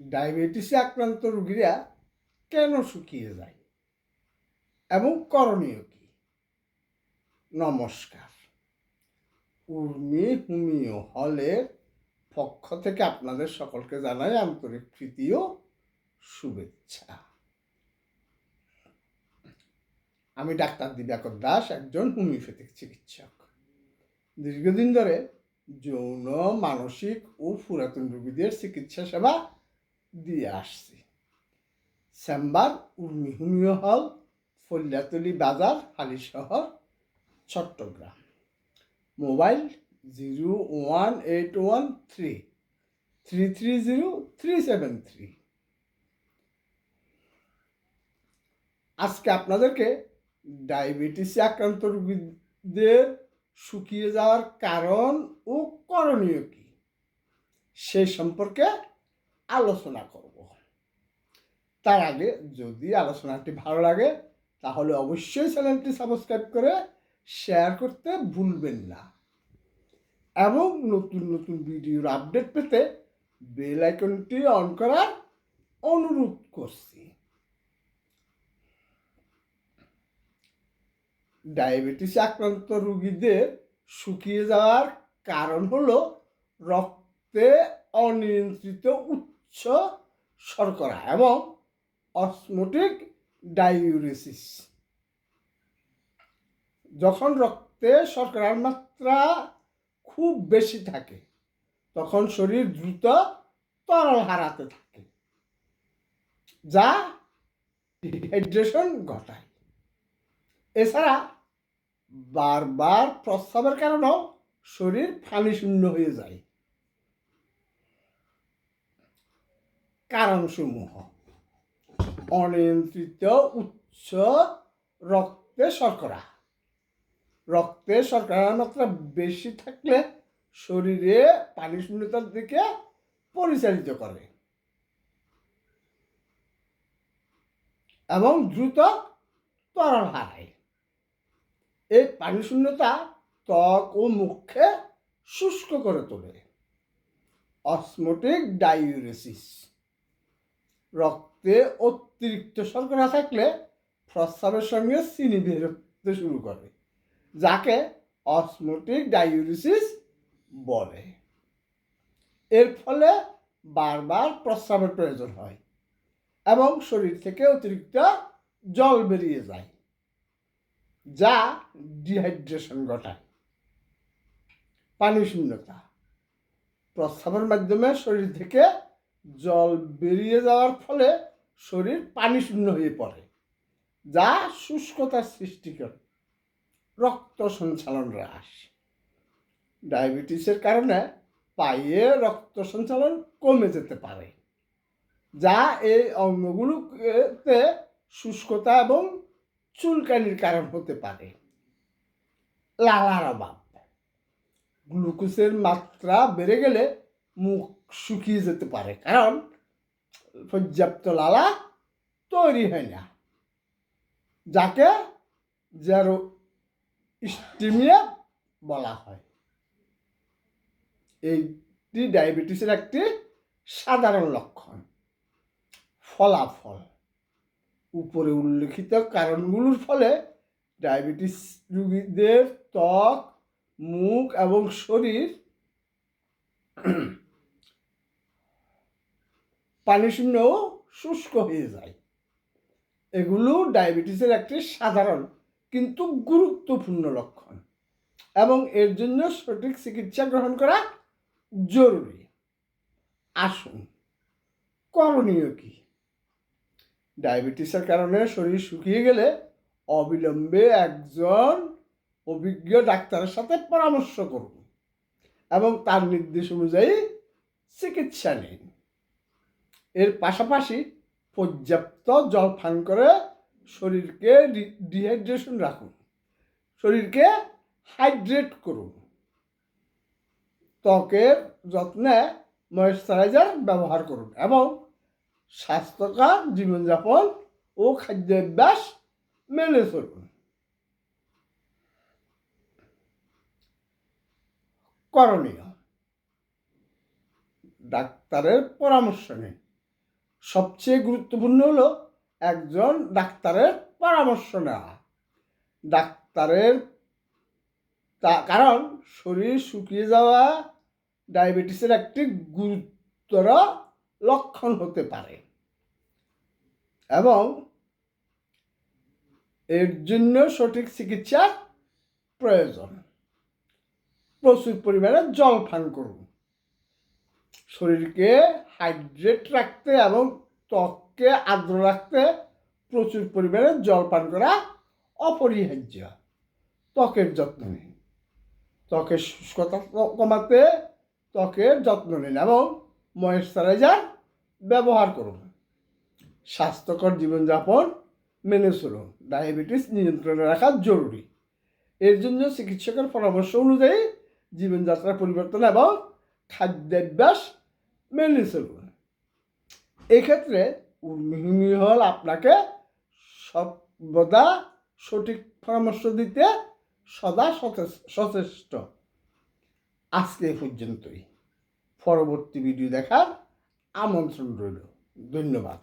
ডায়াবেটিসে আক্রান্ত রোগীরা কেন শুকিয়ে যায়? এবং করণীয় কি? নমস্কার। উর্মি হুমিও হলের পক্ষ থেকে আপনাদের সকলকে জানাই আন্তরিক ও শুভেচ্ছা। আমি ডাক্তার দিবাকর দাস, একজন হোমিওপ্যাথিক চিকিৎসক। দীর্ঘদিন ধরে যৌন, মানসিক ও পুরাতন রোগীদের চিকিৎসা সেবা দিয়ে আসছি। চেম্বার উর্মি হোমিও হল ফল্যাতলি বাজার Halishahar Chittagong. Mobile zero one eight one three three three zero three seven three. আজকে আপনাদেরকে ডায়াবেটিসে আক্রান্ত রোগীদের শুকিয়ে যাওয়ার কারণ ও করণীয় কি? সেই সম্পর্কে আলোচনা করব। তার আগে যদি আলোচনাটি ভালো লাগে, তাহলে অবশ্যই চ্যানেলটি সাবস্ক্রাইব করে শেয়ার করতে ভুলবেন না। এবং নতুন নতুন ভিডিওর আপডেট পেতে বেল আইকনটি অন করার অনুরোধ করছি। ডায়াবেটিস আক্রান্ত রোগীদের শুকিয়ে যাওয়ার কারণ হলো রক্তে অনিয়ন্ত্রিত উচ্চ শর্করা এবং অসমোটিক ডাইউরেসিস। যখন রক্তে শর্করার মাত্রা খুব বেশি থাকে, তখন শরীর দ্রুত তরল হারাতে থাকে, যা ডিহাইড্রেশন ঘটায়। এছাড়া বারবার প্রস্রাবের কারণেও শরীর পানি শূন্য হয়ে যায়। কারণসমূহ। অনিয়ন্ত্রিত উচ্চ রক্তে শর্করা। রক্তে শর্করার মাত্রা বেশি থাকলে শরীরে পানি শূন্যতার দিকে পরিচালিত করে। এবং দ্রুত তরল হারায়। এই পানি শূন্যতা ত্বক ও মুখে শুষ্ক করে তোলে। Osmotic diuresis. রক্তে অতিরিক্ত শর্করা থাকলে প্রস্রাবের সঙ্গে চিনি বের হতে শুরু করে, যাকে অসমোটিক ডাইউরেসিস বলে। এর ফলে বারবার প্রস্রাবের প্রয়োজন হয় এবং শরীর থেকে অতিরিক্ত জল বেরিয়ে যায়, যা ডিহাইড্রেশন ঘটায়। পানি শূন্যতা, প্রস্রাবের মাধ্যমে শরীর থেকে জল বেরিয়ে যাওয়ার ফলে শরীর পানি শূন্য হয়ে পড়ে, যা শুষ্কতার সৃষ্টি করে রক্ত সঞ্চালন হ্রাস। ডায়াবেটিসের কারণে পায়ে রক্ত সঞ্চালন কমে যেতে পারে, যা এই অঙ্গগুলোতে শুষ্কতা এবং চুলকানির কারণ হতে পারে। লালার অভাব, গ্লুকোজের মাত্রা বেড়ে গেলে মুখ শুকিয়ে যেতে পারে। কারণ পর্যাপ্ত লালা তৈরি হয় না। যাকে জেরো স্টিমিয়া বলা হয়। এইটি ডায়াবেটিসের একটি সাধারণ লক্ষণ। ফলাফল। উপরে উল্লেখিত কারণগুলোর ফলে ডায়াবেটিস রোগীদের ত্বক, মুখ এবং শরীর পানিশূন্য ও শুষ্ক হয়ে যায়। এগুলো ডায়াবেটিসের একটি সাধারণ কিন্তু গুরুত্বপূর্ণ লক্ষণ এবং এর জন্য সঠিক চিকিৎসা গ্রহণ করা জরুরি। আসুন, করণীয় কি? ডায়াবেটিসের কারণে শরীর শুকিয়ে গেলে অবিলম্বে একজন অভিজ্ঞ ডাক্তারের সাথে পরামর্শ করুন এবং তার নির্দেশ অনুযায়ী চিকিৎসা নিন। এর পাশাপাশি পর্যাপ্ত জল পান করে শরীরকে ডিহাইড্রেশন রাখুন। শরীরকে হাইড্রেট করুন। ত্বকের যত্নে ময়েশ্চারাইজার ব্যবহার করুন এবং স্বাস্থ্যকর জীবনযাপন ও খাদ্যাভ্যাস মেনে চলুন। করণীয়। ডাক্তারের পরামর্শ নিন। সবচেয়ে গুরুত্বপূর্ণ হলো একজন ডাক্তারের পরামর্শ নেওয়া। ডাক্তারের তা, কারণ শরীর শুকিয়ে যাওয়া ডায়াবেটিসের একটি গুরুতর লক্ষণ হতে পারে। এবং এর জন্য সঠিক চিকিৎসার প্রয়োজন। প্রচুর পরিমাণে জল পান করুন। শরীরকে হাইড্রেট রাখতে এবং ত্বককে আর্দ্র রাখতে প্রচুর পরিমাণে জল পান করা অপরিহার্য। ত্বকের যত্ন নিন। ত্বকের শুষ্কতা কমাতে ত্বকের যত্ন নিন এবং ময়েশ্চারাইজার ব্যবহার করুন। স্বাস্থ্যকর জীবনযাপন মেনে চলুন। ডায়াবেটিস নিয়ন্ত্রণে রাখা জরুরি। এর জন্য চিকিৎসকের পরামর্শ অনুযায়ী জীবনযাত্রার পরিবর্তন এবং খাদ্যাভ্যাস মেনে সেলুলার এক্ষেত্রে উর্মিহিমি হল আপনাকে সর্বদা সঠিক পরামর্শ দিতে সদা সচেষ্ট সচেষ্ট। আজকে পর্যন্তই। পরবর্তী ভিডিও দেখার আমন্ত্রণ রইল। ধন্যবাদ।